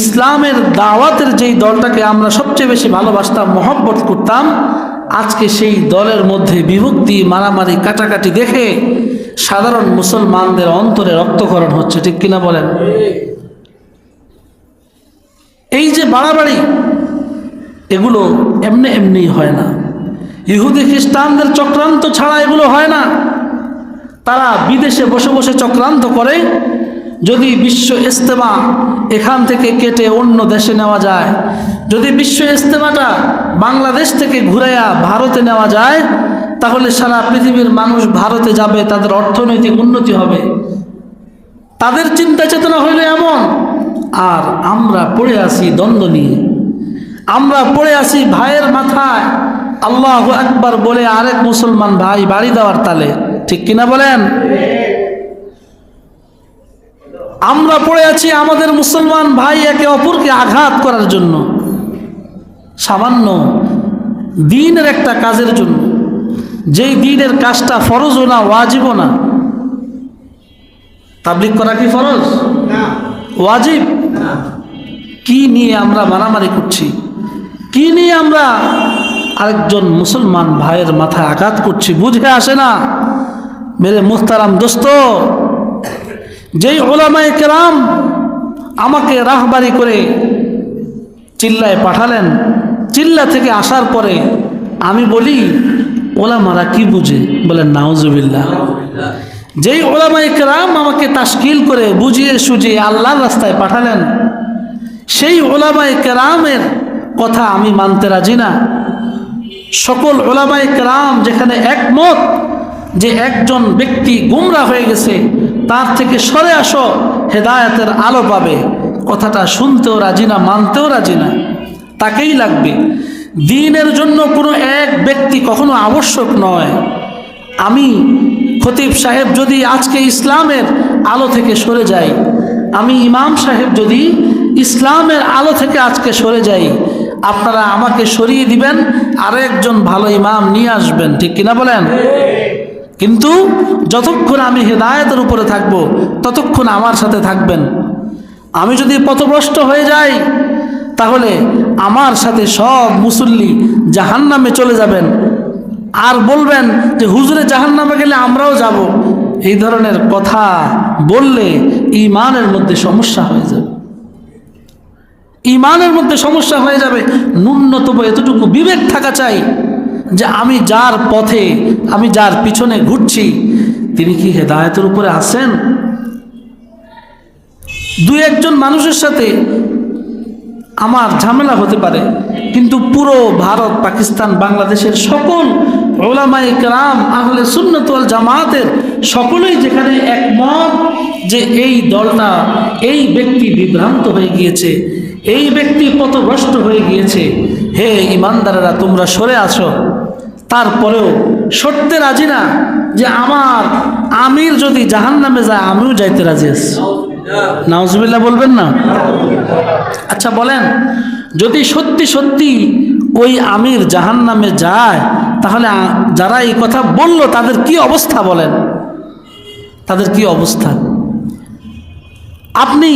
ইসলামের দাওয়াতের যেই দলটাকে আমরা সবচেয়ে বেশি ভালোবাসতাম, মহব্বত করতাম, আজকে সেই দলের মধ্যে বিভক্তি, মারামারি, কাটাকাটি দেখে সাধারণ মুসলমানদের অন্তরে রক্তকরণ হচ্ছে, ঠিক কিনা বলেন? এই যে বাড়াবাড়ি, এগুলো এমনি এমনি হয় না। ইহুদি খ্রিস্টানদের চক্রান্ত ছাড়া এগুলো হয় না। তারা বিদেশে বসে বসে চক্রান্ত করে যদি বিশ্ব ইজতেমা এখান থেকে কেটে অন্য দেশে নেওয়া যায়, যদি বিশ্ব ইজতেমাটা বাংলাদেশ থেকে ঘুরাইয়া ভারতে নেওয়া যায়, তাহলে সারা পৃথিবীর মানুষ ভারতে যাবে, তাদের অর্থনৈতিক উন্নতি হবে। তাদের চিন্তা চেতনা হইল এমন, আর আমরা পড়ে আসি দ্বন্দ্ব নিয়ে। আমরা পড়ে আসি ভাইয়ের মাথায়, আল্লাহ একবার বলে আরেক মুসলমান ভাই বাড়ি দেওয়ার তালে। ঠিক কিনা বলেন? আমরা পড়ে আছি আমাদের মুসলমান ভাই একে অপরকে আঘাত করার জন্য। সামান্য দিনের একটা কাজের জন্য। যেই দিনের কাজটা ফরজও না ওয়াজিবও না। তাবলিক করা কি ফরজ? ওয়াজিব? কি নিয়ে আমরা মারামারি করছি? কি নিয়ে আমরা আরেকজন মুসলমান ভাইয়ের মাথায় আঘাত করছি? বুঝে আসে না। মেরে মুস্তারাম দোস্ত যেই ওলামায় কেরাম আমাকে রাহবারি করে চিল্লায় পাঠালেন, চিল্লা থেকে আসার পরে আমি বলি, ওলামারা কি বুঝে? বলেন, নাউজুবিল্লাহ। যেই ওলামাই কেরাম আমাকে তাস্কিল করে বুঝিয়ে সুঝিয়ে আল্লাহর রাস্তায় পাঠালেন, সেই ওলামাই কেরামের কথা আমি মানতে রাজি না। সকল ওলামাই কেরাম যেখানে একমত যে একজন ব্যক্তি গুমরা হয়ে গেছে, তার থেকে সরে আসো, হেদায়তের আলো পাবে। কথাটা শুনতেও রাজি না, মানতেও রাজি না। তাকেই লাগবে। দিনের জন্য কোনো এক ব্যক্তি কখনো আবশ্যক নয়। আমি খতিব সাহেব যদি আজকে ইসলামের আলো থেকে সরে যাই, আমি ইমাম সাহেব যদি ইসলামের আলো থেকে আজকে সরে যাই, আপনারা আমাকে সরিয়ে দিবেন আরও একজন ভালো ইমাম নিয়ে আসবেন, ঠিক কিনা বলেন? কিন্তু যতক্ষণ আমি হেদায়তের উপরে থাকব, ততক্ষণ আমার সাথে থাকবেন। আমি যদি পথভ্রষ্ট হয়ে যাই, তাহলে আমার সাথে সব মুসল্লি জাহান্নামে চলে যাবেন। আর বলবেন যে, হুজুরে জাহান্নামে গেলে আমরাও যাব। এই ধরনের কথা বললে ইমানের মধ্যে সমস্যা হয়ে যাবে। ইমানের মধ্যে সমস্যা হয়ে যাবে। ন্যূনতম এতটুকু বিবেক থাকা চাই। যে আমি যার পথে, আমি যার পিছনে ঘুরছি, তিনি কি হেদায়তের উপরে আছেন? দু একজন মানুষের সাথে আমার ঝামেলা হতে পারে, কিন্তু পুরো ভারত, পাকিস্তান, বাংলাদেশের সকল ওলামাই কেরাম, আহলে সুন্নতল জামাতের সকলেই যেখানে একমত যে এই দলটা, এই ব্যক্তি বিভ্রান্ত হয়ে গিয়েছে, এই ব্যক্তি পথভ্রষ্ট হয়ে গিয়েছে, হে ইমানদারেরা, তোমরা সরে আসো। তারপরেও সত্যি রাজি না যে আমার আমির যদি জাহান নামে যায়, আমিও যাইতে রাজি আছি। নাউজবিল্লা বলবেন না? আচ্ছা বলেন, যদি সত্যি সত্যি ওই আমির জাহান নামে যায়, তাহলে যারা এই কথা বলল, তাদের কি অবস্থা বলেন? তাদের কি অবস্থা? আপনি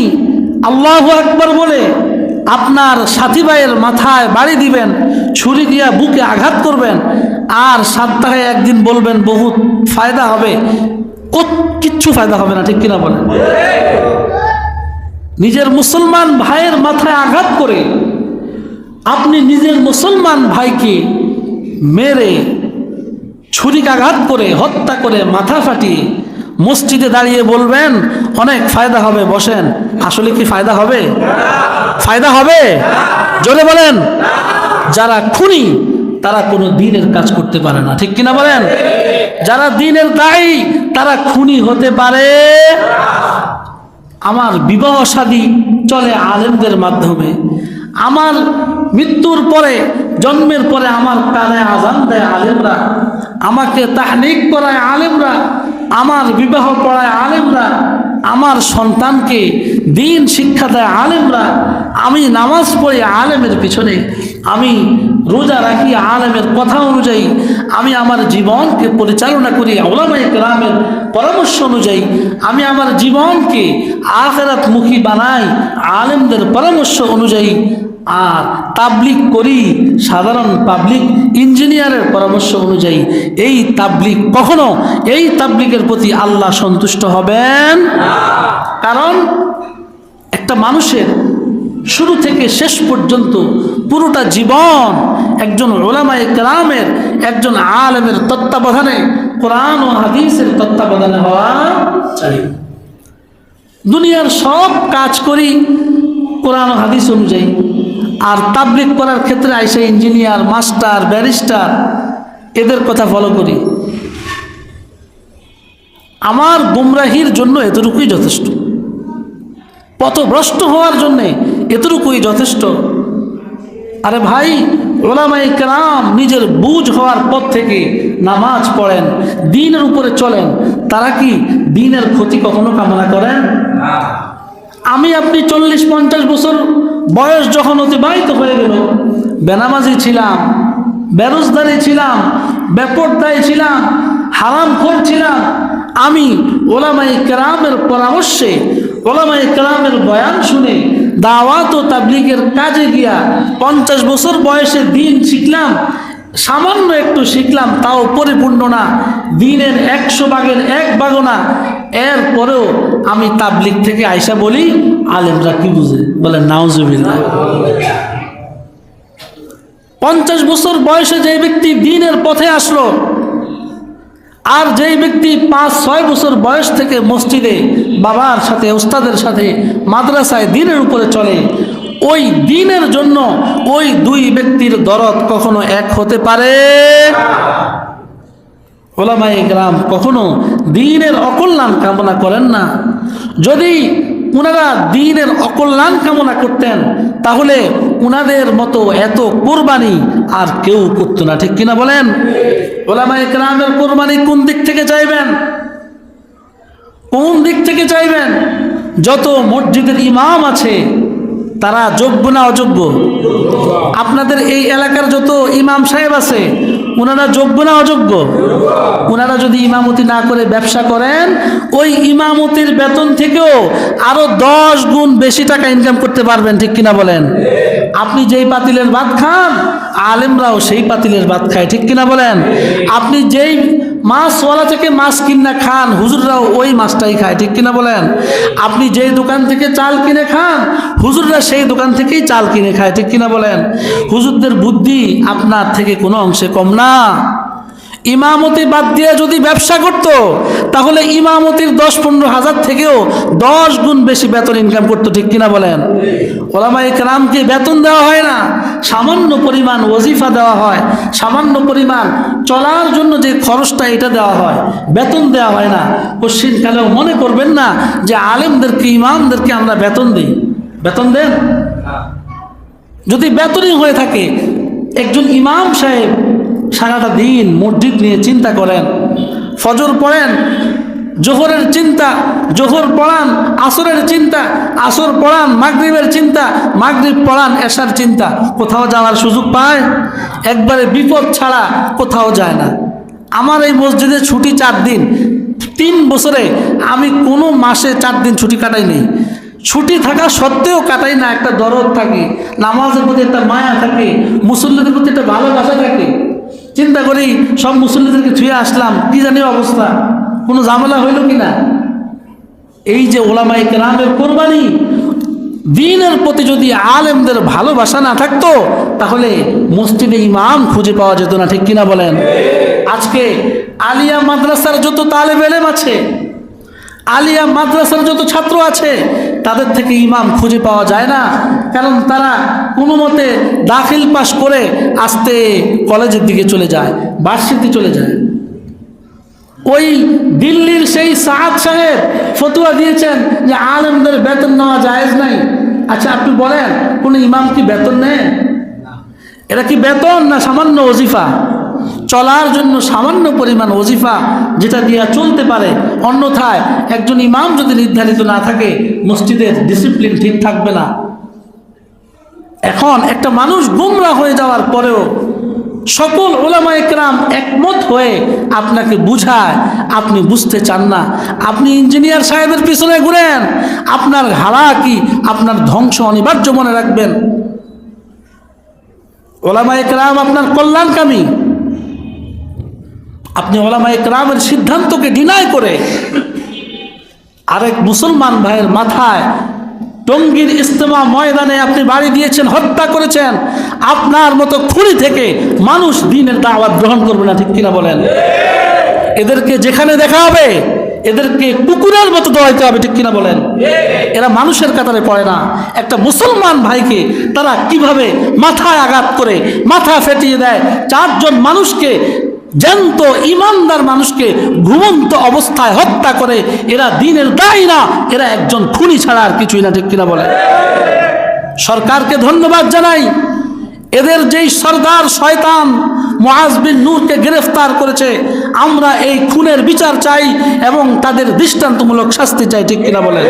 আল্লাহ একবার বলে আপনার সাথী ভাইয়ের মাথায় বাড়ি দিবেন, ছুরি দিয়া বুকে আঘাত করবেন, আর সপ্তাহে একদিন বলবেন, বহুত ফায়দা হবে। কিচ্ছু ফায়দা হবে না, ঠিক কিনা বলেন? নিজের মুসলমান ভাইয়ের মাথায় আঘাত করে আপনি নিজের মুসলমান ভাইকে মেরে ছুরিকাঘাত করে হত্যা করে মাথা ফাটিয়ে মসজিদে দাঁড়িয়ে বলবেন, অনেক ফায়দা হবে, বসেন। আসলে কি ফায়দা হবে? ফায়দা হবে? জোরে বলেন। যারা খুনি, তারা কোনো দিনের কাজ করতে পারে না। ঠিক কিনা বলেন? যারা দিনের দায়ী, তারা খুনি হতে পারে। আমার বিবাহ শাদী চলে আলেমদের মাধ্যমে। আমার মৃত্যুর পরে, জন্মের পরে আমার কানে আজান দেয় আলেমরা। আমাকে তাহনিক করায় আলেমরা। আমার বিবাহ পড়ায় আলেমরা, আমার সন্তানকে দিন শিক্ষা দেয় আলেমরা, আমি নামাজ পড়ি আলেমের পিছনে, আমি রোজা রাখি আলেমের কথা অনুযায়ী, আমি আমার জীবনকে পরিচালনা করি ওলামাই গ্রামের পরামর্শ অনুযায়ী, আমি আমার জীবনকে আখেরাতমুখী বানাই আলেমদের পরামর্শ অনুযায়ী আর তাবলিক করি, সাধারণ পাবলিক ইঞ্জিনিয়ারের পরামর্শ অনুযায়ী এই তাবলিক কখনো এই তাবলিকের প্রতি আল্লাহ সন্তুষ্ট হবেন কারণ একটা মানুষের শুরু থেকে শেষ পর্যন্ত পুরোটা জীবন একজন ওলামায়ে কেরামের, একজন আলমের তত্ত্বাবধানে কোরআন ও হাদিসের তত্ত্বাবধানে হওয়া চাই দুনিয়ার সব কাজ করি কোরআন হাদিস অনুযায়ী। আর তাবলিক করার ক্ষেত্রে আইসে ইঞ্জিনিয়ার, মাস্টার, ব্যারিস্টার, এদের কথা ফলো করি। আমার গুমরাহির জন্য এতটুকুই যথেষ্ট। পথভ্রষ্ট হওয়ার জন্যে এতটুকুই যথেষ্ট। আরে ভাই ওলামাই কেরাম নিজের বুঝ হওয়ার পর থেকে নামাজ পড়েন, দিনের উপরে চলেন, তারা কি দিনের ক্ষতি কখনো কামনা করেন? আমি আপনি চল্লিশ, পঞ্চাশ বছর বয়স যখন অতিবাহিত হয়ে গেল, বেনামাজি ছিলাম বেরোজদারি ছিলাম, বেপরদায় ছিলাম, হারাম ছিলাম, আমি ওলামাই কেরামের পরামর্শে ওলামাই কেরামের বয়ান শুনে, দাওয়াত ও তাবলিগের কাজে গিয়া পঞ্চাশ বছর বয়সে দিন শিখলাম সামান্য একটু শিখলাম, তাও পরিপূর্ণ না। দিনের একশো ভাগের এক ভাগও না। এরপরেও আমি তাবলিগ থেকে আইসা বলি, আলেমরা কি বুঝে? বলে নাউজুবিল্লাহ। পঞ্চাশ বছর বয়সে যে ব্যক্তি দিনের পথে আসলো, আর যেই ব্যক্তি পাঁচ, ছয় বছর বয়স থেকে মসজিদে বাবার সাথে ওস্তাদের সাথে মাদ্রাসায় দিনের উপরে চলে ওই দিনের জন্য ওই দুই ব্যক্তির দরদ কখনো এক হতে পারে? ওলামাই গ্রাম কখনো দিনের অকল্যাণ কামনা করেন না। যদি উনারা দিনের অকল্যাণ কামনা করতেন, তাহলে উনাদের মতো এত কোরবানি আর কেউ করতো না, ঠিক কিনা বলেন? ওলামাই গ্রামের কোরবানি কোন দিক থেকে চাইবেন? কোন দিক থেকে চাইবেন? যত মসজিদের ইমাম আছে তারা যোগ্য না অযোগ্য? আপনাদের এই এলাকার যত ইমাম সাহেব আছে ওনারা যোগ্য না অযোগ্য? ওনারা যদি ইমামতি না করে ব্যবসা করেন, ওই ইমামতির বেতন থেকেও আরও দশ গুণ বেশি টাকা ইনকাম করতে পারবেন, ঠিক কিনা বলেন? আপনি যেই পাতিলের ভাত খান, আলেমরাও সেই পাতিলের ভাত খায়, ঠিক কিনা বলেন? আপনি যেই মাছওয়ালা থেকে মাছ কিনা খান, হুজুররাও ওই মাছটাই খায়, ঠিক কিনা বলেন? আপনি যেই দোকান থেকে চাল কিনে খান, হুজুররা সেই দোকান থেকেই চাল কিনে খায়, ঠিক কিনা বলেন? হুজুরদের বুদ্ধি আপনার থেকে কোনো অংশে কম না। ইমামতি বাদ দিয়ে যদি ব্যবসা করত, তাহলে ইমামতির দশ পনেরো হাজার থেকেও দশ গুণ বেশি বেতন ইনকাম করতো, ঠিক কিনা বলেন? ওলামা একরামকে বেতন দেওয়া হয় না? সামান্য পরিমাণ ওজিফা দেওয়া হয়, সামান্য পরিমাণ চলার জন্য যে খরচটা এটা দেওয়া হয়, বেতন দেওয়া হয় না। পশ্চিমকালেও মনে করবেন না যে আলেমদেরকে, ইমামদেরকে আমরা বেতন দিই। বেতন দেন? যদি বেতনই হয়ে থাকে, একজন ইমাম সাহেব সারাটা দিন মসজিদ নিয়ে চিন্তা করেন। ফজর পড়েন, জোহরের চিন্তা, জোহর পড়ান, আসরের চিন্তা, আসর পড়ান, মাগরিবের চিন্তা, মাগরিব পড়ান, এশার চিন্তা। কোথাও যাওয়ার সুযোগ পায়? একবারে বিপদ ছাড়া কোথাও যায় না। আমার এই মসজিদে ছুটি চার দিন। তিন বছরে আমি কোনো মাসে চার দিন ছুটি কাটাই নেই। ছুটি থাকা সত্ত্বেও কাটাই না, একটা দরদ থাকে। নামাজের প্রতি একটা মায়া থাকে, মুসল্লিদের প্রতি একটা ভালোবাসা থাকে। চিন্তা করি, সব মুসল্লিদেরকে ছুঁয়ে আসলাম, কি জানি অবস্থা? কোনো ঝামেলা হইল কি না এই যে ওলামাই কেরামের কোরবানি, দিনের প্রতি যদি আলেমদের ভালোবাসা না থাকতো, তাহলে মসজিদে ইমাম খুঁজে পাওয়া যেত না, ঠিক কিনা বলেন? আজকে আলিয়া মাদ্রাসার যত তালেব এলেম আছে, আলিয়া মাদ্রাসার যত ছাত্র আছে, তাদের থেকে ইমাম খুঁজে পাওয়া যায় না। কারণ তারা কোনো মতে দাখিল পাশ করে আসতে কলেজের দিকে চলে যায়, ভার্সিটি চলে যায়। ওই দিল্লির সেই সাহাদ সাহেব ফতুয়া দিয়েছেন যে আলেমদের বেতন নেওয়া জায়েজ নাই। আচ্ছা আপনি বলেন, কোন ইমাম কি বেতন নেয়? এটা কি বেতন না সামান্য ওজিফা? চলার জন্য সামান্য পরিমাণ ওজিফা যেটা দিয়া চলতে পারে। অন্যথায় একজন ইমাম যদি নির্ধারিত না থাকে, মসজিদের ডিসিপ্লিন ঠিক থাকবে না। এখন একটা মানুষ গুমরা হয়ে যাওয়ার পরেও সকল ওলামা একরাম একমত হয়ে আপনাকে বুঝায়, আপনি বুঝতে চান না। আপনি ইঞ্জিনিয়ার সাহেবের পিছনে ঘুরেন, আপনার হারা কি আপনার ধ্বংস অনিবার্য মনে রাখবেন। ওলামা একরাম আপনার কল্যাণকামী। আপনি ওলামা একরামের সিদ্ধান্তকে ডিনাই করে আরেক মুসলমান ভাইয়ের মাথায় টঙ্গীর ইস্তেমা ময়দানে আপনি বাড়ি দিয়েছেন, হত্যা করেছেন, আপনার মতো খুঁড়ি থেকে মানুষ দিনের দাওয়াত গ্রহণ করবে না, ঠিক কিনা বলেন? এদেরকে যেখানে দেখা হবে, এদেরকে কুকুরের মতো দৌড়াইতে হবে, ঠিক কিনা বলেন? এরা মানুষের কাতারে পড়ে না। একটা মুসলমান ভাইকে তারা কীভাবে মাথায় আঘাত করে, মাথা ফেটিয়ে দেয়? চারজন মানুষকে জ্যান্ত ইমানদার মানুষকে ঘুমন্ত অবস্থায় হত্যা করে, এরা দিনের দায় না এরা একজন খুনি ছাড়া আর কিছুই না, ঠিক কিনা বলে? সরকারকে ধন্যবাদ জানাই। এদের যেই সর্দার শয়তান মুআজ বিন নূরকে গ্রেফতার করেছে, আমরা এই খুনের বিচার চাই এবং তাদের দৃষ্টান্তমূলক শাস্তি চাই, ঠিক কিনা বলে?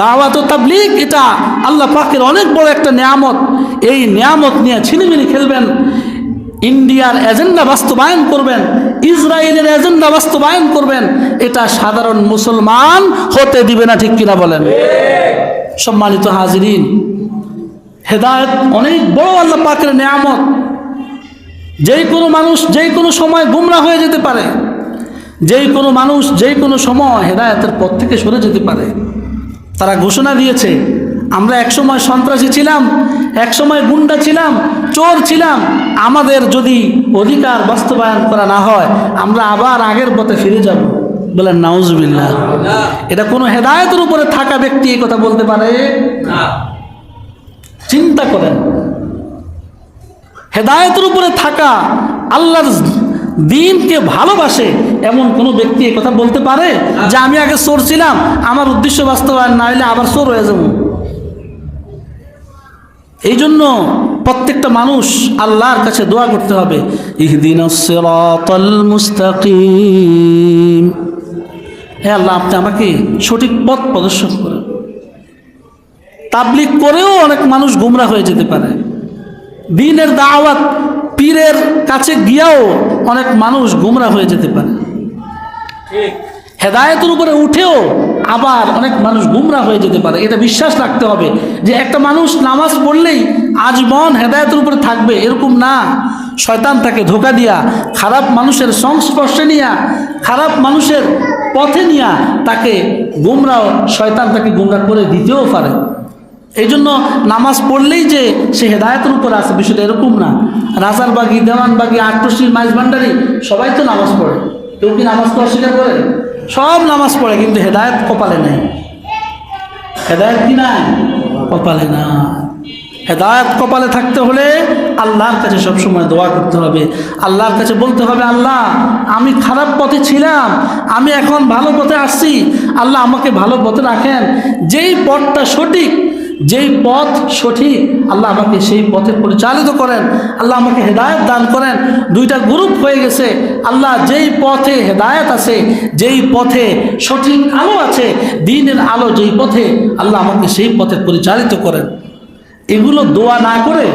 দাওয়াত ও তাবলিগ, এটা আল্লাহ পাকের অনেক বড় একটা নিয়ামত। এই নিয়ামত নিয়ে ছিনিমিনি খেলবেন। ইন্ডিয়ার এজেন্ডা বাস্তবায়ন করবেন, ইসরায়েলের এজেন্ডা বাস্তবায়ন করবেন, এটা সাধারণ মুসলমান হতে দিবে না, ঠিক কিনা বলেন? সম্মানিত হাজিরিন, হেদায়ত অনেক বড় আল্লাহ পাকের নিয়ামত। যেই কোনো মানুষ যে কোনো সময় গুমরা হয়ে যেতে পারে যেই কোনো মানুষ যে কোনো সময় হেদায়তের পথ থেকে সরে যেতে পারে। তারা ঘোষণা দিয়েছে আমরা একসময় সন্ত্রাসী ছিলাম একসময় গুন্ডা ছিলাম চোর ছিলাম। আমাদের যদি অধিকার বাস্তবায়ন করা না হয় আমরা আবার আগের পথে ফিরে যাব। বলেন নাউজবিল্লা এটা কোনো হেদায়তের উপরে থাকা ব্যক্তি এই কথা বলতে পারে? চিন্তা করেন। হেদায়তের উপরে থাকা আল্লাহর দিনকে ভালোবাসে এমন কোনো ব্যক্তি এই কথা বলতে পারে? যে আমি আগে চোর ছিলাম আমার উদ্দেশ্য বাস্তবায়ন না হলে আবার চোর হয়ে যাব। এই জন্য প্রত্যেকটা মানুষ আল্লাহর কাছে দোয়া করতে হবে ইহদিনাস সিরাতাল মুস্তাকিম। হে আল্লাহ আপনি আমাকে সঠিক পথ প্রদর্শন করেন। তাবলিক করেও অনেক মানুষ গুমরা হয়ে যেতে পারে। দিনের দাওয়াত পীরের কাছে গিয়াও অনেক মানুষ গুমরা হয়ে যেতে পারে। হেদায়তের উপরে উঠেও আবার অনেক মানুষ গুমরা হয়ে যেতে পারে। এটা বিশ্বাস রাখতে হবে যে একটা মানুষ নামাজ পড়লেই আজীবন হেদায়তের উপরে থাকবে, এরকম না। শয়তান তাকে ধোকা দিয়া, খারাপ মানুষের সংস্পর্শে নিয়া, খারাপ মানুষের পথে নিয়া তাকে গুমরাও, শয়তান তাকে গুমরা করে দিতেও পারে। এই জন্য নামাজ পড়লেই যে সে হেদায়তের উপর আছে, বিষয়টা এরকম না। রাজার রাজারবাগি, দেওয়ানবাগি মাইজ ভান্ডারি সবাই তো নামাজ পড়ে। কেউ কি নামাজ পড়া করে? সব নামাজ পড়ে, কিন্তু হেদায়ত কপালে নেই। হেদায়ত কি না কপালে না। হেদায়ত কপালে থাকতে হলে আল্লাহর কাছে সবসময় দোয়া করতে হবে। আল্লাহর কাছে বলতে হবে, আল্লাহ, আমি খারাপ পথে ছিলাম, আমি এখন ভালো পথে আসছি। আল্লাহ আমাকে ভালো পথে রাখেন। যেই পথটা সঠিক যেই পথ সঠিক, আল্লাহ আমাকে সেই পথে পরিচালিত করেন, আল্লাহ আমাকে হেদায়ত দান করেন। দুইটা গ্রুপ হয়ে গেছে। আল্লাহ যেই পথে হেদায়ত আছে, যেই পথে সঠিক আলো আছে, দিনের আলো যেই পথে, আল্লাহ আমাকে সেই পথে পরিচালিত করেন। এগুলো দোয়া না করে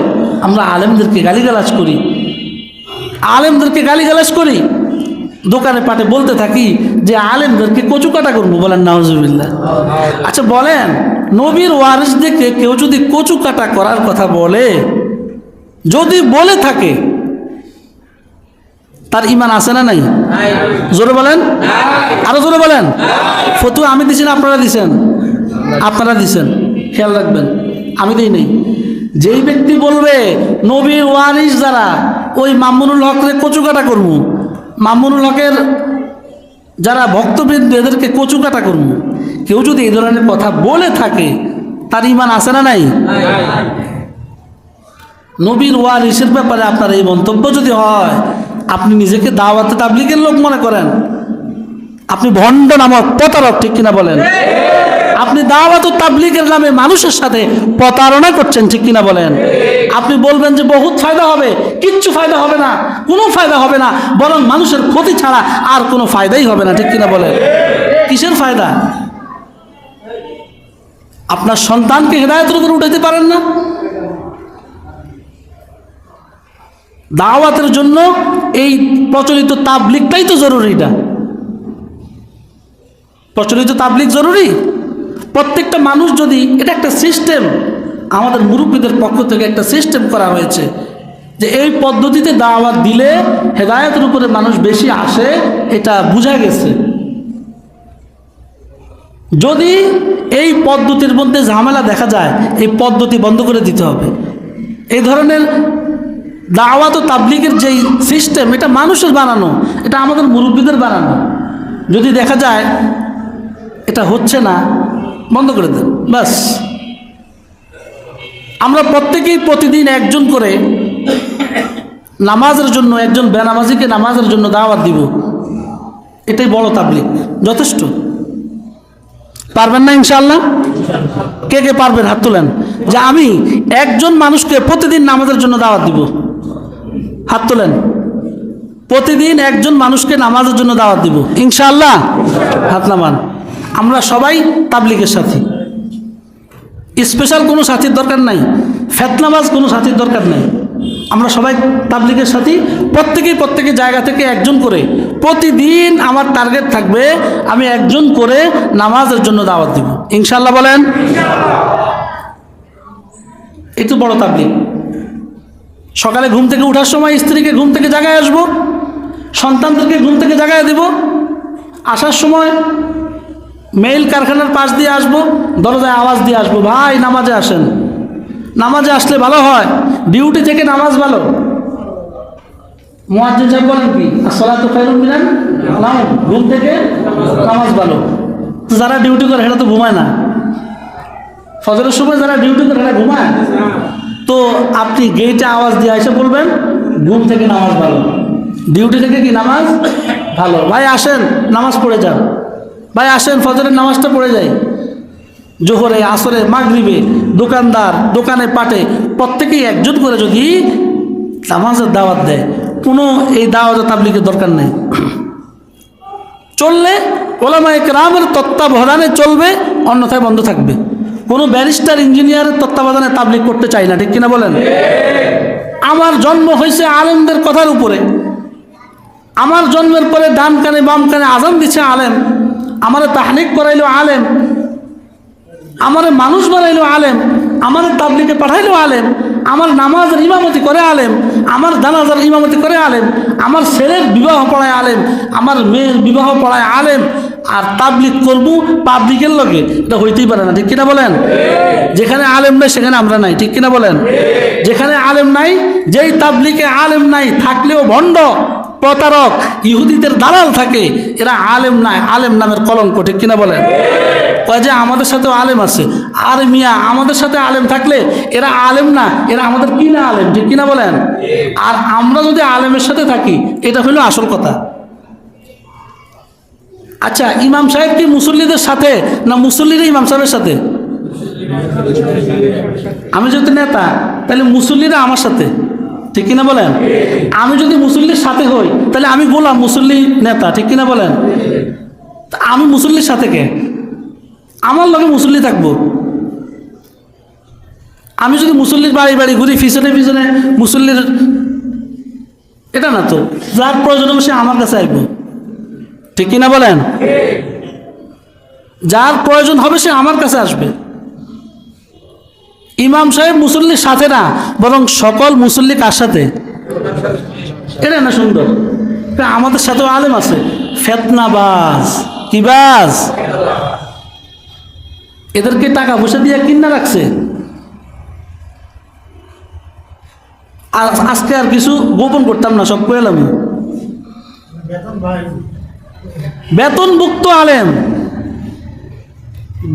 আমরা আলেমদেরকে গালিগালাজ করি। আলেমদেরকে গালিগালাজ করি। দোকানে পাটে বলতে থাকি যে, আলেমদেরকে কচু কাটা করব বলেন নাওজুবিল্লা আচ্ছা বলেন নবীর ওয়ারিসদেরকে কেউ যদি কচু কাটা করার কথা বলে, যদি বলে থাকে, তার ইমান আছে না নাই? জোরে বলেন? আরও জোরে বলেন? ফতু আমি দিছি না আপনারা দিছেন? আপনারা দিছেন। খেয়াল রাখবেন, আমি দিই নেই। যেই ব্যক্তি বলবে, নবীর ওয়ারিস যারা, ওই মামুনুল হকরে কচু কাটা করব। মামুনুল হকের যারা ভক্তবৃন্দ, এদেরকে কচু কাটা করব। কেউ যদি এই ধরনের কথা বলে থাকে, তার ইমান আছে না নাই? নবীর ওয়ারিসের ব্যাপারে আপনার এই মন্তব্য যদি হয়, আপনি নিজেকে দাওয়াতে তাবলিগের লোক মনে করেন। আপনি ভণ্ড নামক প্রতারক, ঠিক কিনা বলেন? আপনি দাওয়াত তাবলিগের নামে মানুষের সাথে প্রতারণা করছেন, ঠিক কিনা বলেন? আপনি বলবেন যে বহুত ফায়দা হবে, কিচ্ছু ফায়দা হবে না, কোনো ফায়দা হবে না, বরং মানুষের ক্ষতি ছাড়া আর কোনো ফায়দাই হবে না, ঠিক কিনা বলেন? কিসের ফায়দা? আপনার সন্তানকে হেদায়তের উপর উঠাইতে পারেন না। দাওয়াতের জন্য এই প্রচলিত তাবলিকটাই তো জরুরি না প্রচলিত তাবলিক জরুরি? প্রত্যেকটা মানুষ যদি এটা একটা সিস্টেম আমাদের মুরব্বীদের পক্ষ থেকে একটা সিস্টেম করা হয়েছে যে এই পদ্ধতিতে দাওয়াত দিলে হেদায়তের উপরে মানুষ বেশি আসে, এটা বোঝা গেছে। যদি এই পদ্ধতির মধ্যে ঝামেলা দেখা যায়, এই পদ্ধতি বন্ধ করে দিতে হবে। এই ধরনের দাওয়াত ও তাবলিগের যেই সিস্টেম এটা মানুষের বানানো, এটা আমাদের মুরব্বীদের বানানো। যদি দেখা যায়, এটা হচ্ছে না, বন্ধ করে দেন, ব্যাস। আমরা প্রত্যেকেই প্রতিদিন একজন করে নামাজের জন্য, একজন বেনামাজিকে নামাজের জন্য দাওয়াত দিব। এটাই বড় তাবলিক যথেষ্ট। পারবেন না ইনশাল্লাহ কে কে পারবেন? হাত তুলেন। যে আমি একজন মানুষকে প্রতিদিন নামাজের জন্য দাওয়াত দিব। হাত তোলেন। প্রতিদিন একজন মানুষকে নামাজের জন্য দাওয়াত দিব। ইনশাআল্লাহ? হাত নামান। আমরা সবাই তাবলিগের সাথী। স্পেশাল কোনো সাথীর দরকার নাই। ফেতনাবাজ কোনো সাথীর দরকার নাই। আমরা সবাই তাবলিগের সাথী। প্রত্যেকেই প্রত্যেকের জায়গা থেকে একজন করে প্রতিদিন আমার টার্গেট থাকবে আমি একজন করে নামাজের জন্য দাওয়াত দিব। ইনশাল্লাহ বলেন? এই তো বড় তাবলিগ। সকালে ঘুম থেকে ওঠার সময় স্ত্রীকে ঘুম থেকে জাগায় আসব, সন্তানদেরকে ঘুম থেকে জাগায় দেব। আসার সময় মেইল কারখানার পাশ দিয়ে আসব, দরজায় আওয়াজ দিয়ে আসব, ভাই, নামাজে আসেন। নামাজে আসলে ভালো হয় ডিউটি থেকে নামাজ ভালো। মোয়াজ্জিন বলেন কি আসলা তো খাইরুল মিনান নাম ঘুম থেকে নামাজ ভালো। তো যারা ডিউটি করে, সেটা তো ঘুমায় না। ফজরের সময় যারা ডিউটি করে, সেটা ঘুমায়। তো আপনি গেটে আওয়াজ দিয়ে এসে বলবেন, ঘুম থেকে নামাজ ভালো। ডিউটি থেকে কি নামাজ ভালো? ভাই, আসেন, নামাজ পড়ে যান। ভাই, আসেন, ফজরের নামাজটা পড়ে যায় জোহরে, আসরে, মাগরিবে, দোকানদার দোকানে পাটে প্রত্যেকেই একজন করে যদি নামাজের দাওয়াত দেয়। কোনো এই দাওয়াত তাবলিকের দরকার নেই। চললে ওলামা একরামের তত্ত্বাবধানে চলবে, অন্যথায় বন্ধ থাকবে। কোনো ব্যারিস্টার, ইঞ্জিনিয়ারের তত্ত্বাবধানে তাবলিক করতে চাই না, ঠিক কিনা বলেন? আমার জন্ম হয়েছে আলেমদের কথার উপরে। আমার জন্মের পরে ডান কানে বাম কানে আজান দিচ্ছে আলেম। আমারে তাহনিক করাইলো আলেম। আমারে মানুষ বানাইলো আলেম। আমার তাবলিকে পাঠাইলো আলেম। আমার নামাজের ইমামতি করে আলেম, আমার জানাজার ইমামতি করে আলেম, আমার ছেলের বিবাহ পড়ায় আলেম, আমার মেয়ের বিবাহ পড়ায় আলেম, আর তাবলিক করব পাবলিকের লগে। এটা হইতেই পারে না, ঠিক কিনা বলেন? যেখানে আলেম নাই, সেখানে আমরা নাই, ঠিক কিনা বলেন? যেখানে আলেম নাই, যেই তাবলিকে আলেম নাই, থাকলেও ভণ্ড, প্রতারক, ইহুদিদের দালাল থাকে, এরা আলেম নাই, আলেম নামের কলঙ্ক, ঠিক কিনা বলেন? কয় যে আমাদের সাথে আলেম আছে। আর মিয়া, আমাদের সাথে আলেম থাকলে এরা আলেম না, এরা আমাদের কি না আলেম, ঠিক কিনা বলেন? আর আমরা যদি আলেমের সাথে থাকি, এটা হলো আসল কথা। আচ্ছা ইমাম সাহেব কি মুসল্লিদের সাথে না মুসল্লিরা ইমাম সাহেবের সাথে? আমি যদি নেতা, তাহলে মুসল্লিরা আমার সাথে, ঠিক কিনা বলেন? আমি যদি মুসল্লির সাথে হই, তাহলে আমি বললাম মুসল্লি নেতা, ঠিক কিনা বলেন? আমি মুসল্লির সাথে কে? আমার লগে মুসল্লি থাকব। আমি যদি মুসল্লির বাড়ি বাড়ি ঘুরি, পিছনে পিছনে মুসল্লির এটা না তো, যার প্রয়োজন হবে সে আমার কাছে আসব। ঠিক কিনা বলেন? যার প্রয়োজন হবে সে আমার কাছে আসবে। ইমাম সাহেব মুসল্লির সাথে না, বরং সকল মুসল্লি কার সাথে? এটা না সুন্দর? আমাদের সাথেও আলেম আছে। ফেতনাবাজ। কি বাজ? এদেরকে টাকা পয়সা দিয়ে কিনা রাখছে? আর আজকে আর কিছু গোপন করতাম না, সব কয়ে এলাম বেতনভুক্ত আলেম।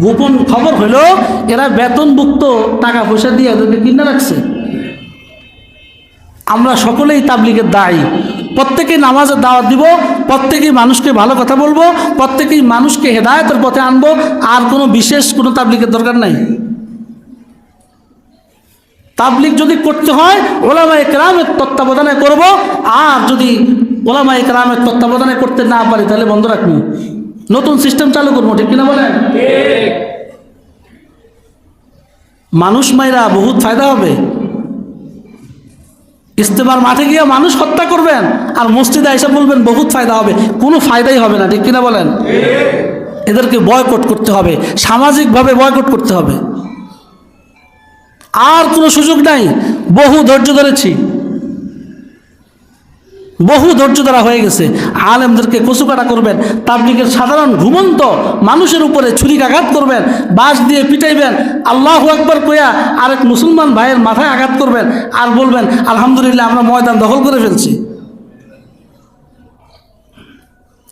গোপন খবর হলো এরা বেতনভুক্ত টাকা পয়সা দিয়ে এদেরকে কিনে রাখছে। আমরা সকলেই তাবলিগের দায়ী। প্রত্যেকেই নামাজের দাওয়াত দিব প্রত্যেকেই মানুষকে ভালো কথা বলব প্রত্যেকেই মানুষকে হেদায়তের পথে আনব আর কোনো বিশেষ কোনো তাবলিকের দরকার নাই। তাবলিগ যদি করতে হয় ওলামা একরামের তত্ত্বাবধানে করব আর যদি ওলামা একরামের তত্ত্বাবধানে করতে না পারি তাহলে বন্ধ রাখব। নতুন সিস্টেম চালু করব ঠিক কিনা বলেন? মানুষ মাইরা বহুত ফায়দা হবে। ইস্তেমার মাঠে গিয়ে মানুষ হত্যা করবেন আর মসজিদে এসে বলবেন, বহুত ফায়দা হবে। কোনো ফায়দাই হবে না, ঠিক কিনা বলেন? এদেরকে বয়কট করতে হবে, সামাজিকভাবে বয়কট করতে হবে। আর কোনো সুযোগ নাই, বহু ধৈর্য ধরেছি। বহু ধৈর্য ধরা হয়ে গেছে। আলেমদেরকে কচুকাটা করবেন, তাবলিগের সাধারণ ঘুমন্ত মানুষের উপরে ছুরিকাঘাত করবেন, বাঁশ দিয়ে পিটাইবেন, আল্লাহ একবার কইয়া আরেক মুসলমান ভাইয়ের মাথায় আঘাত করবেন আর বলবেন, আলহামদুলিল্লাহ, আমরা ময়দান দখল করে ফেলছি।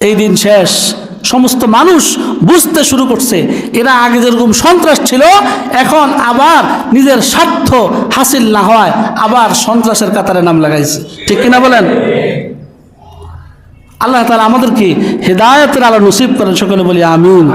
এই দিন শেষ। সমস্ত মানুষ বুঝতে শুরু করছে, এরা আগে যেরকম সন্ত্রাস ছিল, এখন আবার নিজের স্বার্থ হাসিল না হয় আবার সন্ত্রাসের কাতারে নাম লাগাইছে। ঠিক কিনা বলেন? আল্লাহ তালা আমাদেরকে হেদায়তের আলো নসিব করেন। সকলে বলি আমিন।